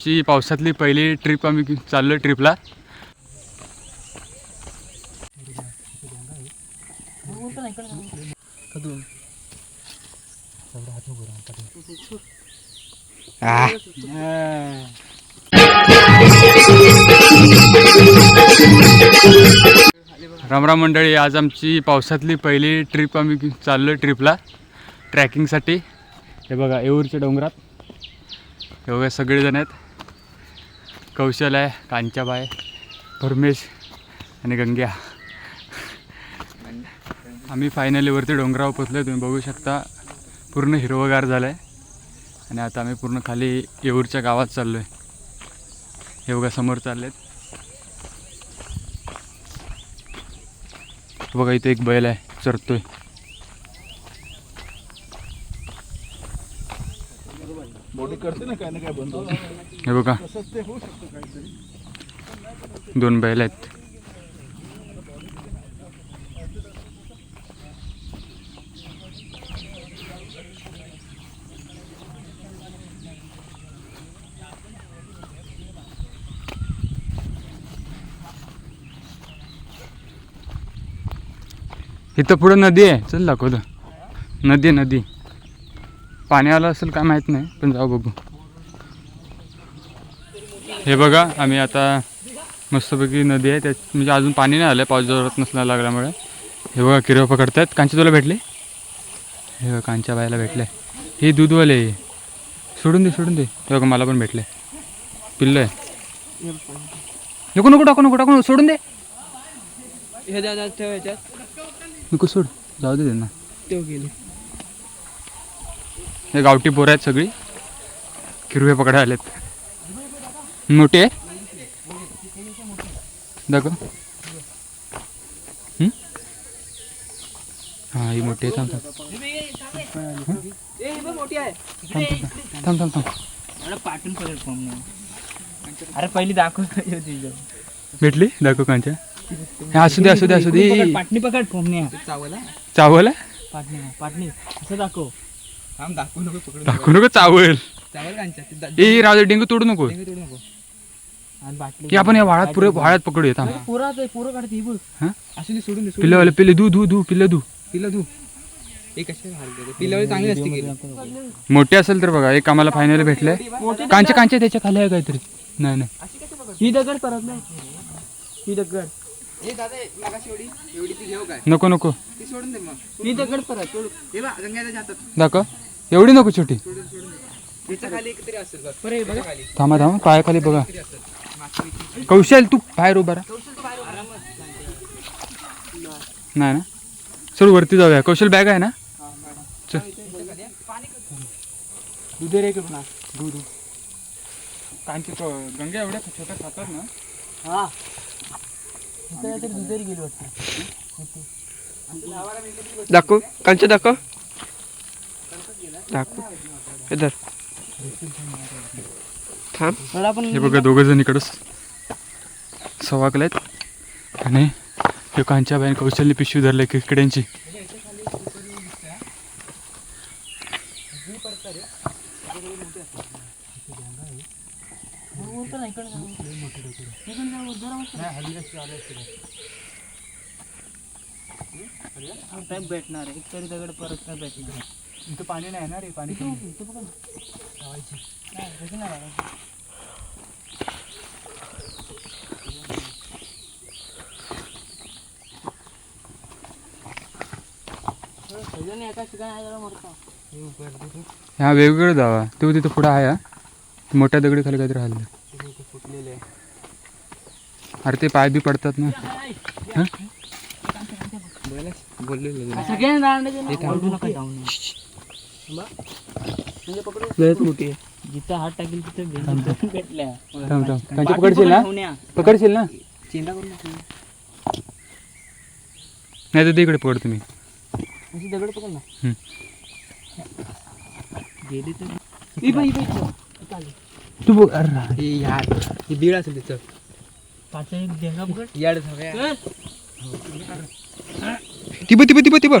ही पावसातली पहिली ट्रिप आम्ही चाललो ट्रिपला रामराम मंडळी आज आमची पावसातली पहिली ट्रिप आम्ही चाललो ट्रिपला ट्रॅकिंगसाठी हे बघा येऊरच्या डोंगरात. हे बघा सगळेजण आहेत. कौशल आहे कांच्याबाई परमेश आणि गंग्या. आम्ही फायनली वरती डोंगरावर पोचलो तुम्ही बघू शकता. पूर्ण हिरवगार झालं आहे आणि आता आम्ही पूर्ण खाली येऊरच्या गावात चाललो आहे हे बघा समोर चाललेत. बघा इथे एक बैल आहे चरतोय. बॉडी करते ना काय ना काय बंद हे बघा. तसंच ते होऊ शकतं काहीतरी. दोन बैल आहेत. इथं पुढं नदी आहे. चल दाखवतं. नदी आहे नदी. पाणी आलं असेल काय माहीत नाही पण जाऊ बघू. हे बघा आम्ही आता मस्तपैकी नदी आहे त्यात म्हणजे अजून पाणी नाही आलं पाऊस जोरात नसला लागल्यामुळे. हे बघा किरव पकडतायत. कांचे तुला भेटले? हे बघा कांच्या बायला भेटले. हे दूधवाले. सोडून दे सोडून दे. हे बघा मला पण भेटले. पिल्लं आहे नको नको टाकू नको टाकू सोडून दे. हे दादा नको सोड. जाऊ दे त्यांना. ठेव गेले. हे गावठी पोरं आहेत सगळी. किरवे पकडायला आलेत. मोठे दाखव. हं? हा ही मोठी आहे. थांब थांब. थांब थांब थांब. मला पाठून पडेल फॉर्म अरे पहिली दाखव भेटली? दाखव कांच्या. असू दे असू दे असू दे. पाटणी पकड फॉर्म नाही चावला चावल? पाटणी पाटणी असं दाखव. थांब दाखवू नको चावल. चावल कांच्या ए दे डेंगू तोडू नको. तोडू नको. आणि बाटली की आपण या वाळात पुरे वाळ्यात पकडूया थांब. पुरा ते पुरं काढते ही बघ. हा? असू दे सोडून दे पिल्लं वाले पिल्ले दू दू दू पिल्लं दू. पिला तू हे चांगली असते मोठे असेल तर बघा एक आम्हाला फायनल भेटलंय. कांचे कांचे त्याच्याखाली आहे काहीतरी. नाही नाही. ही दगड परत नाही. ही दगड. ए दादा मगाशी एवढी. एवढी ती घेऊ काय? नको नको. ती सोडून दे मग. ही दगड परत. हे गंगाच्या दाखव. एवढी नको छोटी. त्याच्याखाली एकतरी असेल बघ. बरं बघा खाली थांबा थांबा पायाखाली बघा. कौशल तू बाहेर उभा नाही ना? चल वरती जाऊया. कौशल बॅग आहे ना? चल. दूध रे ना दूध कांची तो गंगा एवढ्या छोट्या खातात ना. हा. इथं काहीतरी दुधारी गेली वाटतं. दाखव. कांच्या दाखव. दाखव. इधर थांब. हे बघा दोघं जण इकडंच सवाकलेत आणि हे कांच्या बाईन कौशल्य पिशवी धरले किकड्यांची भेटणार आहे. एक तरी दगड परत काय भेटणार. आहे. इथं पाणी नाही ना. रे पाणी. हा वेगवेगळं जावा तो तिथं पुढं आहे हा. मोठ्या दगडी खाली काहीतरी हल्लं अरे ते पाय बी पडतात ना. हा? सगळ्यांनी लयच मोठी आहे. जिथं हात टाकेल तिथे भेट- भेटल्या. थांब थांब. कांची पकडशील ना. पकडशील नको. नाही तर तिकडे अशी दगड पकड ना हम्म. गेली तर बाई, बाई. तू बघ अरे यार. ही बीड असेल तिथं. पाच एक देगा पकड याड झालं ती बघ ती बघ ती बघ ती बघ.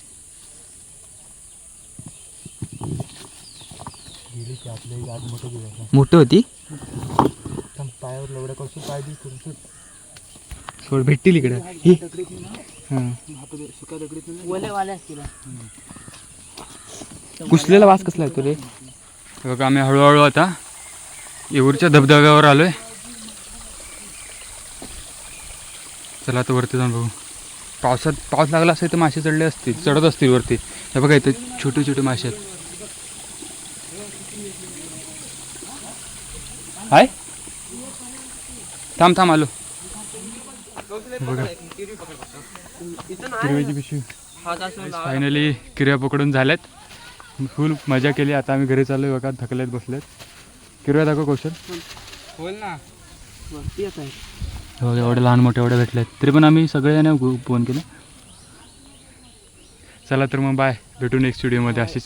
होती? पायावर कसं पाय दी सोड भेटतील इकडे. ही. हां. कुसलेला वास कसला येतो रे? बघा आम्ही हळूहळू आता येऊरच्या धबधब्यावर आलोय. चला आता वरती जाऊन बघू. पावसात पाऊस लागला असेल तर मासे चढले असतील चढत असतील वरती. हे बघा इथे छोटे छोटे मासे आहेत. हाय. थांब थांब आलो. बघा किरव्याची पिशवी. फायनली किरव्या पकडून झाल्यात. फुल मजा केली. आता आम्ही घरी चाललोय बघा थकलेत बसलेत. किरव्या दाखव कौशल. ना. आहे हे एवढे लहान मोठे एवढे भेटलेत. तरी पण आम्ही सगळ्यांना फोन केला. चला तर मग बाय भेटू नेक्स्ट व्हिडिओमध्ये अशीच.